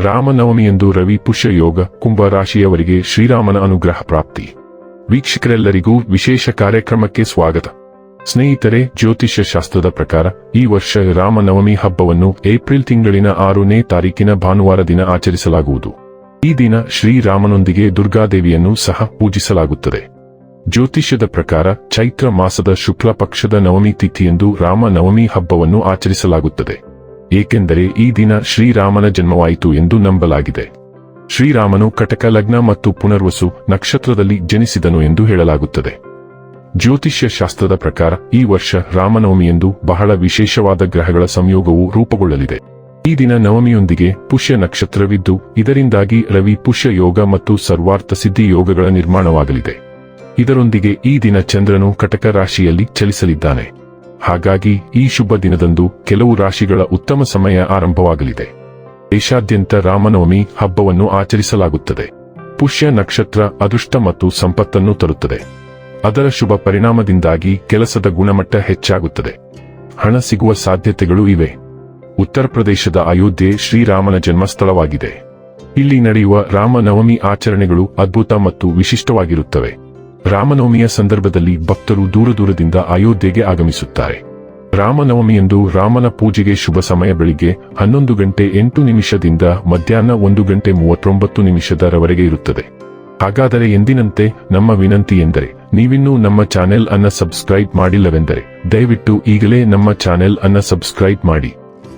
ರಾಮನವಮಿಯಂದು ರವಿ ಪುಷ್ಯ ಯೋಗ ಕುಂಭ ರಾಶಿಯವರಿಗೆ ಶ್ರೀರಾಮನ ಅನುಗ್ರಹ ಪ್ರಾಪ್ತಿ. ವೀಕ್ಷಕರೆಲ್ಲರಿಗೂ ವಿಶೇಷ ಕಾರ್ಯಕ್ರಮಕ್ಕೆ ಸ್ವಾಗತ. ಸ್ನೇಹಿತರೆ ಜ್ಯೋತಿಷ್ಯ ಶಾಸ್ತ್ರದ ಪ್ರಕಾರ, ಈ ವರ್ಷ ರಾಮನವಮಿ ಹಬ್ಬವನ್ನು ಏಪ್ರಿಲ್ ತಿಂಗಳಿನ ಆರನೇ ತಾರೀಕಿನ ಭಾನುವಾರ ದಿನ ಆಚರಿಸಲಾಗುವುದು. ಈ ದಿನ ಶ್ರೀರಾಮನೊಂದಿಗೆ ದುರ್ಗಾದೇವಿಯನ್ನು ಸಹ ಪೂಜಿಸಲಾಗುತ್ತದೆ. ಜ್ಯೋತಿಷ್ಯದ ಪ್ರಕಾರ, ಚೈತ್ರ ಮಾಸದ ಶುಕ್ಲ ಪಕ್ಷದ ನವಮಿ ತಿಥಿಯಂದು ರಾಮನವಮಿ ಹಬ್ಬವನ್ನು ಆಚರಿಸಲಾಗುತ್ತದೆ. ಏಕೆಂದರೆ ಈ ದಿನ ಶ್ರೀರಾಮನ ಜನ್ಮವಾಯಿತು ಎಂದು ನಂಬಲಾಗಿದೆ. ಶ್ರೀರಾಮನು ಕಟಕ ಲಗ್ನ ಮತ್ತು ಪುನರ್ವಸು ನಕ್ಷತ್ರದಲ್ಲಿ ಜನಿಸಿದನು ಎಂದು ಹೇಳಲಾಗುತ್ತದೆ. ಜ್ಯೋತಿಷ್ಯ ಶಾಸ್ತ್ರದ ಪ್ರಕಾರ ಈ ವರ್ಷ ರಾಮನವಮಿಯಂದು ಬಹಳ ವಿಶೇಷವಾದ ಗ್ರಹಗಳ ಸಂಯೋಗವು ರೂಪುಗೊಳ್ಳಲಿದೆ. ಈ ದಿನ ನವಮಿಯೊಂದಿಗೆ ಪುಷ್ಯ ನಕ್ಷತ್ರವಿದ್ದು, ಇದರಿಂದಾಗಿ ರವಿ ಪುಷ್ಯ ಯೋಗ ಮತ್ತು ಸರ್ವಾರ್ಥ ಸಿದ್ಧಿ ಯೋಗಗಳ ನಿರ್ಮಾಣವಾಗಲಿದೆ. ಇದರೊಂದಿಗೆ ಈ ದಿನ ಚಂದ್ರನು ಕಟಕ ರಾಶಿಯಲ್ಲಿ ಚಲಿಸಲಿದ್ದಾನೆ. ಹಾಗಾಗಿ ಈ ಶುಭ ದಿನದಂದು ಕೆಲವು ರಾಶಿಗಳ ಉತ್ತಮ ಸಮಯ ಆರಂಭವಾಗಲಿದೆ. ದೇಶಾದ್ಯಂತ ರಾಮನವಮಿ ಹಬ್ಬವನ್ನು ಆಚರಿಸಲಾಗುತ್ತದೆ. ಪುಷ್ಯ ನಕ್ಷತ್ರ ಅದೃಷ್ಟ ಮತ್ತು ಸಂಪತ್ತನ್ನು ತರುತ್ತದೆ. ಅದರ ಶುಭ ಪರಿಣಾಮದಿಂದಾಗಿ ಕೆಲಸದ ಗುಣಮಟ್ಟ ಹೆಚ್ಚಾಗುತ್ತದೆ. ಹಣ ಸಿಗುವ ಸಾಧ್ಯತೆಗಳು ಇವೆ. ಉತ್ತರ ಪ್ರದೇಶದ ಅಯೋಧ್ಯೆ ಶ್ರೀರಾಮನ ಜನ್ಮಸ್ಥಳವಾಗಿದೆ. ಇಲ್ಲಿ ನಡೆಯುವ ರಾಮನವಮಿ ಆಚರಣೆಗಳು ಅದ್ಭುತ ಮತ್ತು ವಿಶಿಷ್ಟವಾಗಿರುತ್ತವೆ. ರಾಮನವಮಿಯ ಸಂದರ್ಭದಲ್ಲಿ ಭಕ್ತರು ದೂರ ದೂರದಿಂದ ಅಯೋಧ್ಯೆಗೆ ಆಗಮಿಸುತ್ತಾರೆ. ರಾಮನವಮಿಯಂದು ರಾಮನ ಪೂಜೆಗೆ ಶುಭ ಸಮಯ ಬೆಳಿಗ್ಗೆ ಹನ್ನೊಂದು ಗಂಟೆ ಎಂಟು ನಿಮಿಷದಿಂದ ಮಧ್ಯಾಹ್ನ ಒಂದು ಗಂಟೆ ಮೂವತ್ತೊಂಬತ್ತು ನಿಮಿಷದವರೆಗೆ ಇರುತ್ತದೆ. ಹಾಗಾದರೆ ಎಂದಿನಂತೆ ನಮ್ಮ ವಿನಂತಿ ಎಂದರೆ, ನೀವಿನ್ನೂ ನಮ್ಮ ಚಾನೆಲ್ ಅನ್ನ ಸಬ್ಸ್ಕ್ರೈಬ್ ಮಾಡಿಲ್ಲವೆಂದರೆ, ದಯವಿಟ್ಟು ಈಗಲೇ ನಮ್ಮ ಚಾನೆಲ್ ಅನ್ನ ಸಬ್ಸ್ಕ್ರೈಬ್ ಮಾಡಿ.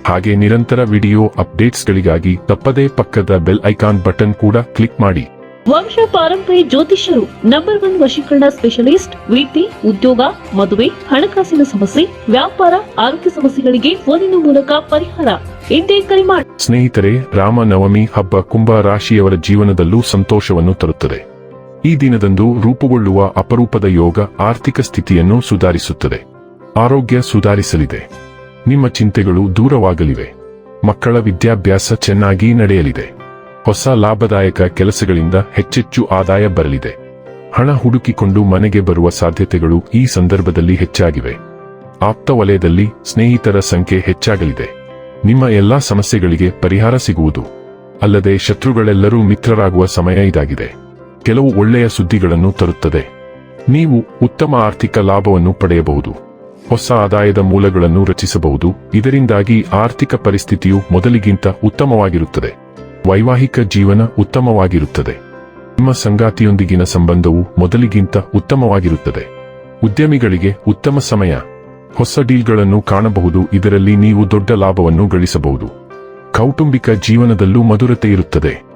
ಹಾಗೆ ನಿರಂತರ ವಿಡಿಯೋ ಅಪ್ಡೇಟ್ಸ್ಗಳಿಗಾಗಿ ತಪ್ಪದೇ ಪಕ್ಕದ ಬೆಲ್ ಐಕಾನ್ ಬಟನ್ ಕೂಡ ಕ್ಲಿಕ್ ಮಾಡಿ. ವಂಶ ಪಾರಂಪರ್ಯ ಜ್ಯೋತಿಷ್ಯರು ನಂಬರ್ ಒನ್ ವಶೀಕರಣ ಸ್ಪೆಷಲಿಸ್ಟ್ ವೃತ್ತಿ ಉದ್ಯೋಗ, ಮದುವೆ, ಹಣಕಾಸಿನ ಸಮಸ್ಯೆ, ವ್ಯಾಪಾರ, ಆರೋಗ್ಯ ಸಮಸ್ಯೆಗಳಿಗೆ ಫೋನಿನ ಮೂಲಕ ಪರಿಹಾರ. ಎಂದೇ ಕರೆ ಮಾಡಿ ಸ್ನೇಹಿತರೆ ರಾಮನವಮಿ ಹಬ್ಬ ಕುಂಭ ರಾಶಿಯವರ ಜೀವನದಲ್ಲೂ ಸಂತೋಷವನ್ನು ತರುತ್ತದೆ. ಈ ದಿನದಂದು ರೂಪುಗೊಳ್ಳುವ ಅಪರೂಪದ ಯೋಗ ಆರ್ಥಿಕ ಸ್ಥಿತಿಯನ್ನು ಸುಧಾರಿಸುತ್ತದೆ. ಆರೋಗ್ಯ ಸುಧಾರಿಸಲಿದೆ. ನಿಮ್ಮ ಚಿಂತೆಗಳು ದೂರವಾಗಲಿವೆ. ಮಕ್ಕಳ ವಿದ್ಯಾಭ್ಯಾಸ ಚೆನ್ನಾಗಿ ನಡೆಯಲಿದೆ. ಹೊಸ ಲಾಭದಾಯಕ ಕೆಲಸಗಳಿಂದ ಹೆಚ್ಚೆಚ್ಚು ಆದಾಯ ಬರಲಿದೆ. ಹಣ ಹುಡುಕಿಕೊಂಡು ಮನೆಗೆ ಬರುವ ಸಾಧ್ಯತೆಗಳು ಈ ಸಂದರ್ಭದಲ್ಲಿ ಹೆಚ್ಚಾಗಿವೆ. ಆಪ್ತ ವಲಯದಲ್ಲಿ ಸ್ನೇಹಿತರ ಸಂಖ್ಯೆ ಹೆಚ್ಚಾಗಲಿದೆ. ನಿಮ್ಮ ಎಲ್ಲಾ ಸಮಸ್ಯೆಗಳಿಗೆ ಪರಿಹಾರ ಸಿಗುವುದು. ಅಲ್ಲದೆ ಶತ್ರುಗಳೆಲ್ಲರೂ ಮಿತ್ರರಾಗುವ ಸಮಯ ಇದಾಗಿದೆ. ಕೆಲವು ಒಳ್ಳೆಯ ಸುದ್ದಿಗಳನ್ನು ತರುತ್ತದೆ. ನೀವು ಉತ್ತಮ ಆರ್ಥಿಕ ಲಾಭವನ್ನು ಪಡೆಯಬಹುದು. ಹೊಸ ಆದಾಯದ ಮೂಲಗಳನ್ನು ರಚಿಸಬಹುದು. ಇದರಿಂದಾಗಿ ಆರ್ಥಿಕ ಪರಿಸ್ಥಿತಿಯು ಮೊದಲಿಗಿಂತ ಉತ್ತಮವಾಗಿರುತ್ತದೆ. ವೈವಾಹಿಕ ಜೀವನ ಉತ್ತಮವಾಗಿರುತ್ತದೆ. ನಿಮ್ಮ ಸಂಗಾತಿಯೊಂದಿಗಿನ ಸಂಬಂಧವು ಮೊದಲಿಗಿಂತ ಉತ್ತಮವಾಗಿರುತ್ತದೆ. ಉದ್ಯಮಿಗಳಿಗೆ ಉತ್ತಮ ಸಮಯ. ಹೊಸ ಡೀಲ್ಗಳನ್ನು ಕಾಣಬಹುದು, ಇದರಲ್ಲಿ ನೀವು ದೊಡ್ಡ ಲಾಭವನ್ನು ಗಳಿಸಬಹುದು. ಕೌಟುಂಬಿಕ ಜೀವನದಲ್ಲೂ ಮಧುರತೆ ಇರುತ್ತದೆ.